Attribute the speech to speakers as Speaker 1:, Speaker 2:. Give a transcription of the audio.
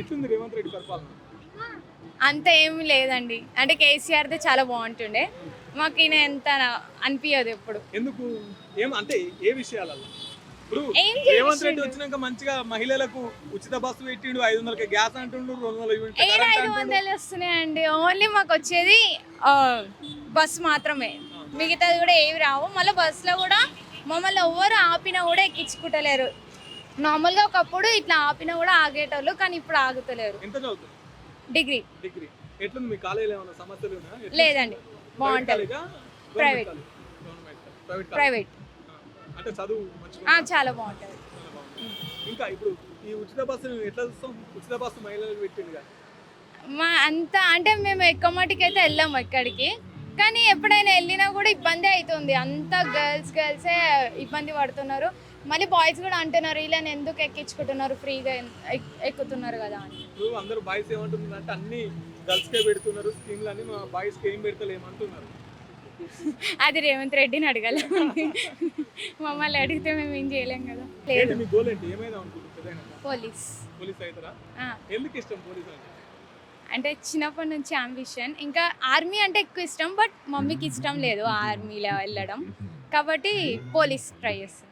Speaker 1: ఎట్లుంది రేవంత్ రెడ్డి పరిపాలన?
Speaker 2: అంత ఏమి లేదండి. అంటే కేసీఆర్ది చాలా బాగుంటుండే. మాకు ఈయన ఎంత అనిపించదు ఎప్పుడు.
Speaker 1: ఎందుకు? ఏం అంటే ఏ విషయాలలో ఇప్పుడు
Speaker 2: ఏం
Speaker 1: రేవంత్ రెడ్డి
Speaker 2: చేసిండు?
Speaker 1: వచ్చినాక మంచిగా మహిళలకు ఉచిత బస్సు పెట్టిండు ఐదు వందలకి గ్యాస్ అంటుండు రెండు వందల యూనిట్
Speaker 2: ఏడు
Speaker 1: కరెంట్
Speaker 2: ఐదు వందలు వస్తున్నాయండి. ఓన్లీ మాకు వచ్చేది ఆ, బస్ మాత్రమే. మిగతాది కూడా ఏవి రావు. మళ్ళీ బస్సులో కూడా మమ్మల్ని ఎవరు ఆపినా కూడా ఎక్కించుకుంటలేరు. నార్మల్గా ఒకప్పుడు ఇట్లా ఆపినా కూడా ఆగేటోళ్ళు కానీ ఇప్పుడు ఆగుతలేరు.
Speaker 1: ఎంత చదువుతుంది
Speaker 2: డిగ్రీ.
Speaker 1: డిగ్రీ. ఎట్లుంది? మీ కాలేజీలో ఏమైనా సమస్యలు ఉన్నాయా? ఎట్లుంది?
Speaker 2: లేదండి. బాగుంటుంది? ప్రైవేట్.
Speaker 1: ప్రైవేట్.
Speaker 2: ప్రైవేట్.
Speaker 1: అంటే చదువు
Speaker 2: ఆ,
Speaker 1: ఉందా?
Speaker 2: చాలా బాగుంటుంది.
Speaker 1: ఇంకా ఇప్పుడు ఈ ఉచిత ఎట్లా చూస్తాం? ఉచిత బస్సు మహిళలకు పెట్టిండు కదా.
Speaker 2: మా అంత అంటే మేము ఎక్కువ మటుకు అయితే వెళ్ళాము ఎక్కడికి కానీ ఎప్పుడైనా వెళ్ళినా కూడా ఇబ్బంది అవుతుంది. అంతా గర్ల్స్ గర్ల్సే ఇబ్బంది పడుతున్నారు. మళ్ళీ బాయ్స్ కూడా అంటున్నారు వీళ్ళని ఎందుకు ఎక్కించుకుంటున్నారు? ఫ్రీగా ఎక్- ఎక్కుతున్నారు కదా అని.
Speaker 1: ఇప్పుడు అందరూ బాయ్స్ ఏమంటున్నారు అంటే అన్ని గర్ల్స్ కే పెడుతున్నారు స్కీమ్లు అన్ని మా బాయ్స్కి ఏం పెడతలేమంటున్నారు
Speaker 2: అది రేవంత్ రెడ్డిని అడగలేము మమ్మల్ని అడిగితే మేము ఏం చేయలేం కదా.
Speaker 1: ఏంటి
Speaker 2: లేదు.
Speaker 1: మీ గోల్ ఏంటి? ఏమైనా
Speaker 2: పోలీస్.
Speaker 1: పోలీస్ అవుతారా? ఎందుకు ఇష్టం పోలీస్ అంటే?
Speaker 2: అంటే చిన్నప్పటి నుంచి అంబిషన్ ఇంకా ఆర్మీ అంటే ఎక్కువ ఇష్టం బట్ మమ్మీకి ఇష్టం లేదు ఆర్మీలో వెళ్ళడం. కాబట్టి పోలీస్ ట్రై చేస్తాను